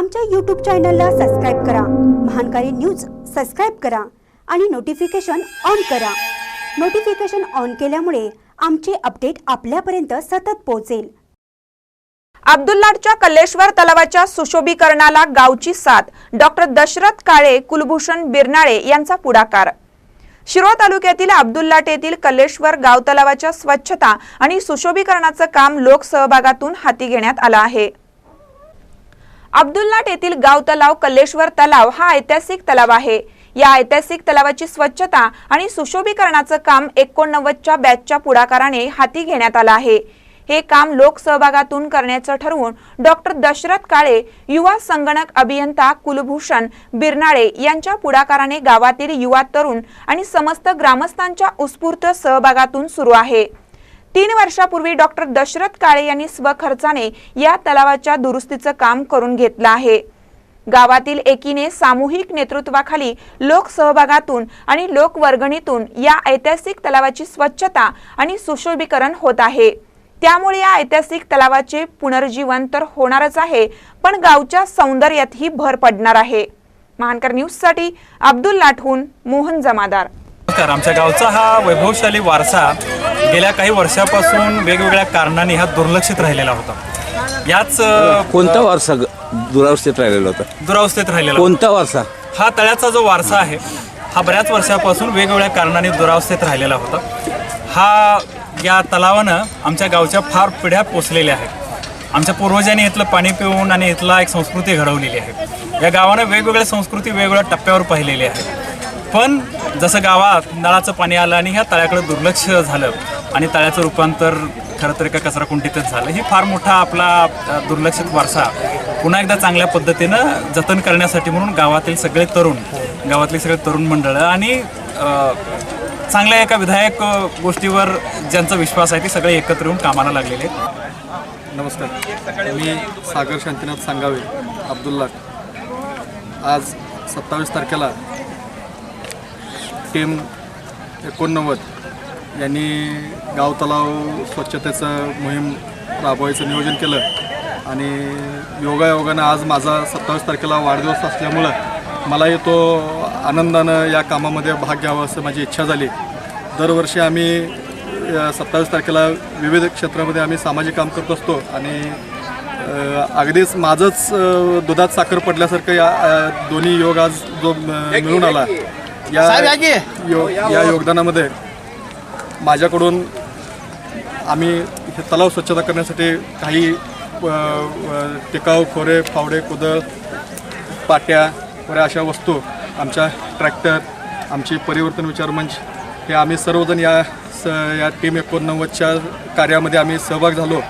आमच्या यूट्यूब चॅनलला सबस्क्राईब करा. महानकारी न्यूज सबस्क्राईब करा आणि नोटिफिकेशन ऑन करा. नोटिफिकेशन ऑन केल्यामुळे आमचे अपडेट आपल्यापर्यंत सतत पोहोचेल. अब्दुल्लाटच्या कल्लेश्वर तलावाच्या सुशोभीकरणाला गावची साथ. डॉक्टर दशरथ काळे कुलभूषण बिरनाळे यांचा पुढाकार. शिरोळ तालुक्यातील अब्दुल्लाट येथील कल्लेश्वर गाव तलावाच्या स्वच्छता आणि सुशोभीकरणाचं काम लोकसहभागातून हाती घेण्यात आलं आहे. अब्दुल्लाट येथील गाव तलाव कल्लेश्वर तलाव हा ऐतिहासिक तलाव आहे. या ऐतिहासिक तलावाची स्वच्छता आणि सुशोभीकरणाचं काम एकोणनव्वदच्या बॅचच्या पुढाकाराने हाती घेण्यात आलं आहे. हे काम लोकसहभागातून करण्याचं ठरवून डॉक्टर दशरथ काळे युवा संगणक अभियंता कुलभूषण बिरनाळे यांच्या पुढाकाराने गावातील युवा तरुण आणि समस्त ग्रामस्थांच्या उत्स्फूर्त सहभागातून सुरू आहे. तीन वर्षापूर्वी डॉक्टर दशरथ काळे यांनी स्वखर्चाने या तलावाच्या दुरुस्तीचं काम करून घेतलं आहे. गावातील एकीने सामूहिक नेतृत्वाखाली लोकसहभागातून आणि लोकवर्गणीतून या ऐतिहासिक तलावाची स्वच्छता आणि सुशोभीकरण होत आहे. त्यामुळे या ऐतिहासिक तलावाचे पुनर्जीवन तर होणारच आहे पण गावच्या सौंदर्यातही भर पडणार आहे. महानकर न्यूजसाठी अब्दुल लाठून मोहन जमादार. नमस्कार आमच्या गावचा हा वैभवशाली वारसा गेल्या काही वर्षापासून वेगवेगळ्या कारणाने हा दुर्लक्षित राहिलेला होता. याच अ, कोणता वारसा ग- दुरावस्थेत राहिलेला होता? दुरावस्थेत राहिलेला कोणता वारसा? हा तळ्याचा जो वारसा आहे हा बऱ्याच वर्षापासून वेगवेगळ्या कारणाने दुरावस्थेत राहिलेला होता. हा या तलावानं आमच्या गावच्या फार पिढ्या पोचलेल्या आहेत. आमच्या पूर्वजांनी इथलं पाणी पिऊन आणि इथला एक संस्कृती घडवलेली आहे. या गावानं वेगवेगळ्या संस्कृती वेगवेगळ्या टप्प्यावर पाहिलेली आहे. पण जसं गावात नळाचं पाणी आलं आणि ह्या तळ्याकडे दुर्लक्ष झालं आणि तळ्याचं रूपांतर खरं तर एका कचरा कुंडीतच झालं ही फार मोठा आपला दुर्लक्षित वारसा. पुन्हा एकदा चांगल्या पद्धतीनं जतन करण्यासाठी म्हणून गावातील सगळे तरुण गावातली सगळे तरुण मंडळं आणि चांगल्या एका विधायक गोष्टीवर ज्यांचा विश्वास आहे ते सगळे एकत्र येऊन कामाला लागलेले नमस्कार. मी सागर शांतीनाथ सांगावे अब्दुल्ला. आज सत्तावीस तारखेला टीम एकोणनव्वद यांनी गाव तलाव स्वच्छतेचं मोहीम राबवायचं नियोजन केलं. आणि योगायोगानं आज माझा सत्तावीस तारखेला वाढदिवस असल्यामुळं मलाही तो आनंदानं या कामामध्ये भाग घ्यावा असं माझी इच्छा झाली. दरवर्षी आम्ही सत्तावीस तारखेला विविध क्षेत्रामध्ये आम्ही सामाजिक काम करत असतो आणि अगदीच माझंच दुधात साखर पडल्यासारखं या दोन्ही योग आज जो मिळून आला. या यो या योगदानामध्ये माझ्याकडून आम्ही हे तलाव स्वच्छता करण्यासाठी काही टिकाऊ खोरे फावडे कुदळ पाट्या वगैरे अशा वस्तू आमच्या ट्रॅक्टर आमची परिवर्तन विचार मंच हे आम्ही सर्वजण या स या टीम एकोणनव्वदच्या कार्यामध्ये आम्ही सहभाग झालो.